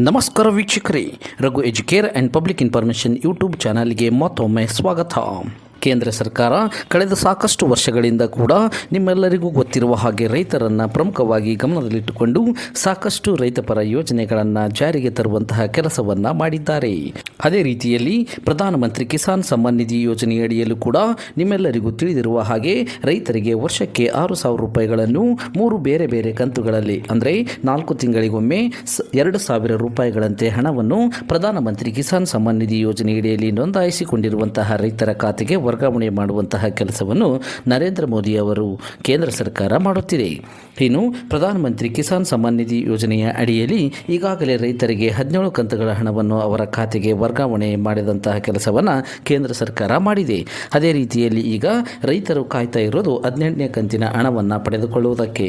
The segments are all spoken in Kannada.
ನಮಸ್ಕಾರ ವೀಕ್ಷಕರೇ Raghu educare and public information YouTube ಚಾನಲ್ಗೆ ಮತ್ತೊಮ್ಮೆ ಸ್ವಾಗತ ಕೇಂದ್ರ ಸರ್ಕಾರ ಕಳೆದ ಸಾಕಷ್ಟು ವರ್ಷಗಳಿಂದ ಕೂಡ ನಿಮ್ಮೆಲ್ಲರಿಗೂ ಗೊತ್ತಿರುವ ಹಾಗೆ ರೈತರನ್ನು ಪ್ರಮುಖವಾಗಿ ಗಮನದಲ್ಲಿಟ್ಟುಕೊಂಡು ಸಾಕಷ್ಟು ರೈತಪರ ಯೋಜನೆಗಳನ್ನು ಜಾರಿಗೆ ತರುವಂತಹ ಕೆಲಸವನ್ನು ಮಾಡಿದ್ದಾರೆ. ಅದೇ ರೀತಿಯಲ್ಲಿ ಪ್ರಧಾನಮಂತ್ರಿ ಕಿಸಾನ್ ಸಮ್ಮಾನ್ ನಿಧಿ ಯೋಜನೆಯಡಿಯಲ್ಲೂ ಕೂಡ ನಿಮ್ಮೆಲ್ಲರಿಗೂ ತಿಳಿದಿರುವ ಹಾಗೆ ರೈತರಿಗೆ ವರ್ಷಕ್ಕೆ ಆರು ಸಾವಿರ ರೂಪಾಯಿಗಳನ್ನು ಮೂರು ಬೇರೆ ಬೇರೆ ಕಂತುಗಳಲ್ಲಿ ಅಂದರೆ ನಾಲ್ಕು ತಿಂಗಳಿಗೊಮ್ಮೆ ಎರಡು ಸಾವಿರ ರೂಪಾಯಿಗಳಂತೆ ಹಣವನ್ನು ಪ್ರಧಾನಮಂತ್ರಿ ಕಿಸಾನ್ ಸಮ್ಮಾನ್ ನಿಧಿ ಯೋಜನೆಯಡಿಯಲ್ಲಿ ನೋಂದಾಯಿಸಿಕೊಂಡಿರುವಂತಹ ರೈತರ ಖಾತೆಗೆ ವರ್ಗಾವಣೆ ಮಾಡುವಂತಹ ಕೆಲಸವನ್ನು ನರೇಂದ್ರ ಮೋದಿ ಅವರು ಕೇಂದ್ರ ಸರ್ಕಾರ ಮಾಡುತ್ತಿದೆ. ಇನ್ನು ಪ್ರಧಾನಮಂತ್ರಿ ಕಿಸಾನ್ ಸಮ್ಮಾನ್ ನಿಧಿ ಯೋಜನೆಯ ಅಡಿಯಲ್ಲಿ ಈಗಾಗಲೇ ರೈತರಿಗೆ ಹದಿನೇಳು ಕಂತುಗಳ ಹಣವನ್ನು ಅವರ ಖಾತೆಗೆ ವರ್ಗಾವಣೆ ಮಾಡಿದಂತಹ ಕೆಲಸವನ್ನು ಕೇಂದ್ರ ಸರ್ಕಾರ ಮಾಡಿದೆ. ಅದೇ ರೀತಿಯಲ್ಲಿ ಈಗ ರೈತರು ಕಾಯ್ತಾ ಇರೋದು ಹದಿನೆಂಟನೇ ಕಂತಿನ ಹಣವನ್ನು ಪಡೆದುಕೊಳ್ಳುವುದಕ್ಕೆ.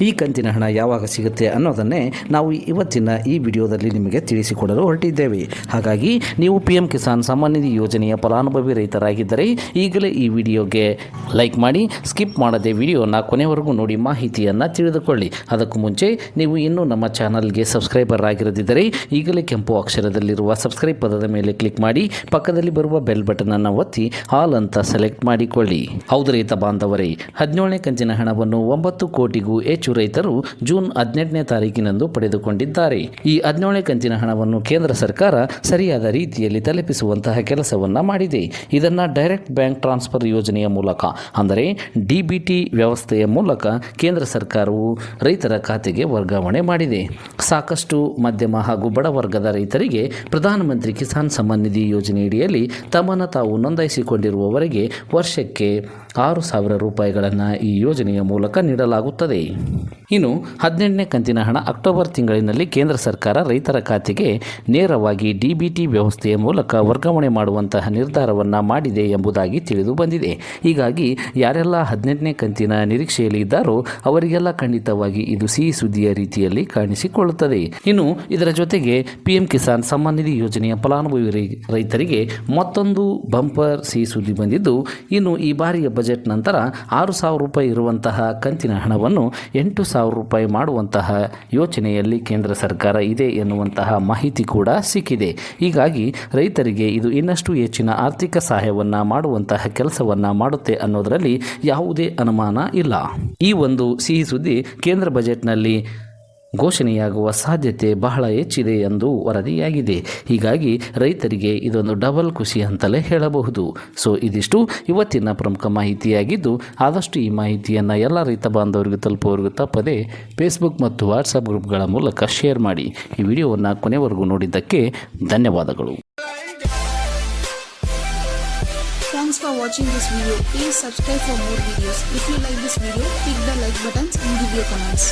ಈ ಕಂತಿನ ಹಣ ಯಾವಾಗ ಸಿಗುತ್ತೆ ಅನ್ನೋದನ್ನೇ ನಾವು ಇವತ್ತಿನ ಈ ವಿಡಿಯೋದಲ್ಲಿ ನಿಮಗೆ ತಿಳಿಸಿಕೊಡಲು ಹೊರಟಿದ್ದೇವೆ. ಹಾಗಾಗಿ ನೀವು ಪಿ ಎಂ ಕಿಸಾನ್ ಸಮ್ಮಾನ್ ನಿಧಿ ಯೋಜನೆಯ ಫಲಾನುಭವಿ ರೈತರಾಗಿದ್ದರೆ ಈಗಲೇ ಈ ವಿಡಿಯೋಗೆ ಲೈಕ್ ಮಾಡಿ, ಸ್ಕಿಪ್ ಮಾಡದೆ ವಿಡಿಯೋನ ಕೊನೆವರೆಗೂ ನೋಡಿ ಮಾಹಿತಿಯನ್ನು ತಿಳಿದುಕೊಳ್ಳಿ. ಅದಕ್ಕೂ ಮುಂಚೆ, ನೀವು ಇನ್ನೂ ನಮ್ಮ ಚಾನಲ್ಗೆ ಸಬ್ಸ್ಕ್ರೈಬರ್ ಆಗಿರದಿದ್ದರೆ, ಈಗಲೇ ಕೆಂಪು ಅಕ್ಷರದಲ್ಲಿರುವ ಸಬ್ಸ್ಕ್ರೈಬ್ ಪದದ ಮೇಲೆ ಕ್ಲಿಕ್ ಮಾಡಿ, ಪಕ್ಕದಲ್ಲಿ ಬರುವ ಬೆಲ್ ಬಟನ್ ಅನ್ನು ಒತ್ತಿ, ಆಲ್ ಅಂತ ಸೆಲೆಕ್ಟ್ ಮಾಡಿಕೊಳ್ಳಿ. ಹೌದು ರೈತ ಬಾಂಧವರೇ, ಹದಿನೇಳನೇ ಕಂತಿನ ಹಣವನ್ನು ಒಂಬತ್ತು ಕೋಟಿಗೂ ಹೆಚ್ಚು ರೈತರು ಜೂನ್ ಹದಿನೆಂಟನೇ ತಾರೀಕಿನಂದು ಪಡೆದುಕೊಂಡಿದ್ದಾರೆ. ಈ ಹದಿನೇಳನೇ ಕಂತಿನ ಹಣವನ್ನು ಕೇಂದ್ರ ಸರ್ಕಾರ ಸರಿಯಾದ ರೀತಿಯಲ್ಲಿ ತಲುಪಿಸುವಂತಹ ಕೆಲಸವನ್ನ ಮಾಡಿದೆ. ಇದನ್ನು ಡೈರೆಕ್ಟ್ ಬ್ಯಾಂಕ್ ಟ್ರಾನ್ಸ್ಫರ್ ಯೋಜನೆಯ ಮೂಲಕ. ಅಂದರೆ ಡಿಬಿಟಿ ವ್ಯವಸ್ಥೆಯ ಮೂಲಕ ಕೇಂದ್ರ ಸರ್ಕಾರವು ರೈತರ ಖಾತೆಗೆ ವರ್ಗಾವಣೆ ಮಾಡಿದೆ. ಸಾಕಷ್ಟು ಮಧ್ಯಮ ಹಾಗೂ ಬಡ ವರ್ಗದ ರೈತರಿಗೆ ಪ್ರಧಾನಮಂತ್ರಿ ಕಿಸಾನ್ ಸಮ್ಮಾನ್ ನಿಧಿ ಯೋಜನೆಯಡಿಯಲ್ಲಿ ತಮ್ಮನ್ನು ತಾವು ನೋಂದಾಯಿಸಿಕೊಂಡಿರುವವರೆಗೆ ವರ್ಷಕ್ಕೆ ಆರು ಸಾವಿರ ರೂಪಾಯಿಗಳನ್ನು ಈ ಯೋಜನೆಯ ಮೂಲಕ ನೀಡಲಾಗುತ್ತದೆ. ಇನ್ನು ಹದಿನೆಂಟನೇ ಕಂತಿನ ಹಣ ಅಕ್ಟೋಬರ್ ತಿಂಗಳಿನಲ್ಲಿ ಕೇಂದ್ರ ಸರ್ಕಾರ ರೈತರ ಖಾತೆಗೆ ನೇರವಾಗಿ ಡಿಬಿಟಿ ವ್ಯವಸ್ಥೆಯ ಮೂಲಕ ವರ್ಗಾವಣೆ ಮಾಡುವಂತಹ ನಿರ್ಧಾರವನ್ನು ಮಾಡಿದೆ ಎಂಬುದಾಗಿ ತಿಳಿದು ಬಂದಿದೆ. ಹೀಗಾಗಿ ಯಾರೆಲ್ಲ ಹದಿನೆಂಟನೇ ಕಂತಿನ ನಿರೀಕ್ಷೆಯಲ್ಲಿ ಇದ್ದಾರೋ ಅವರಿಗೆಲ್ಲ ಖಂಡಿತವಾಗಿ ಇದು ಸಿಹಿ ಸುದ್ದಿಯ ರೀತಿಯಲ್ಲಿ ಕಾಣಿಸಿಕೊಳ್ಳುತ್ತದೆ. ಇನ್ನು ಇದರ ಜೊತೆಗೆ ಪಿಎಂ ಕಿಸಾನ್ ಸಮ್ಮಾನ್ ನಿಧಿ ಯೋಜನೆಯ ಫಲಾನುಭವಿ ರೈತರಿಗೆ ಮತ್ತೊಂದು ಬಂಪರ್ ಸಿಹಿ ಸುದ್ದಿ ಬಂದಿದ್ದು, ಇನ್ನು ಈ ಬಾರಿಯ ಬಜೆಟ್ ನಂತರ ಆರು ಸಾವಿರ ರೂಪಾಯಿ ಇರುವಂತಹ ಕಂತಿನ ಹಣವನ್ನು ಎಂಟು ಸಾವಿರ ರೂಪಾಯಿ ಮಾಡುವಂತಹ ಯೋಚನೆಯಲ್ಲಿ ಕೇಂದ್ರ ಸರ್ಕಾರ ಇದೆ ಎನ್ನುವಂತಹ ಮಾಹಿತಿ ಕೂಡ ಸಿಕ್ಕಿದೆ. ಹೀಗಾಗಿ ರೈತರಿಗೆ ಇದು ಇನ್ನಷ್ಟು ಹೆಚ್ಚಿನ ಆರ್ಥಿಕ ಸಹಾಯವನ್ನು ಮಾಡುವಂತಹ ಕೆಲಸವನ್ನು ಮಾಡುತ್ತೆ ಅನ್ನೋದರಲ್ಲಿ ಯಾವುದೇ ಅನುಮಾನ ಇಲ್ಲ. ಈ ಒಂದು ಸಿಹಿ ಸುದ್ದಿ ಕೇಂದ್ರ ಬಜೆಟ್ನಲ್ಲಿ ಘೋಷಣೆಯಾಗುವ ಸಾಧ್ಯತೆ ಬಹಳ ಹೆಚ್ಚಿದೆ ಎಂದು ವರದಿಯಾಗಿದೆ ಹೀಗಾಗಿ ರೈತರಿಗೆ ಇದೊಂದು ಡಬಲ್ ಖುಷಿ ಅಂತಲೇ ಹೇಳಬಹುದು ಸೊ ಇದಿಷ್ಟು ಇವತ್ತಿನ ಪ್ರಮುಖ ಮಾಹಿತಿಯಾಗಿದ್ದು ಆದಷ್ಟು ಈ ಮಾಹಿತಿಯನ್ನು ಎಲ್ಲ ರೈತ ಬಾಂಧವರಿಗೂ ತಲುಪುವವರೆಗೂ ತಪ್ಪದೆ ಫೇಸ್ಬುಕ್ ಮತ್ತು ವಾಟ್ಸಪ್ ಗ್ರೂಪ್ಗಳ ಮೂಲಕ ಶೇರ್ ಮಾಡಿ ಈ ವಿಡಿಯೋವನ್ನು ಕೊನೆವರೆಗೂ ನೋಡಿದ್ದಕ್ಕೆ ಧನ್ಯವಾದಗಳು Thanks for watching this video. Please subscribe for more videos. If you like this video, click the like buttons and give your comments.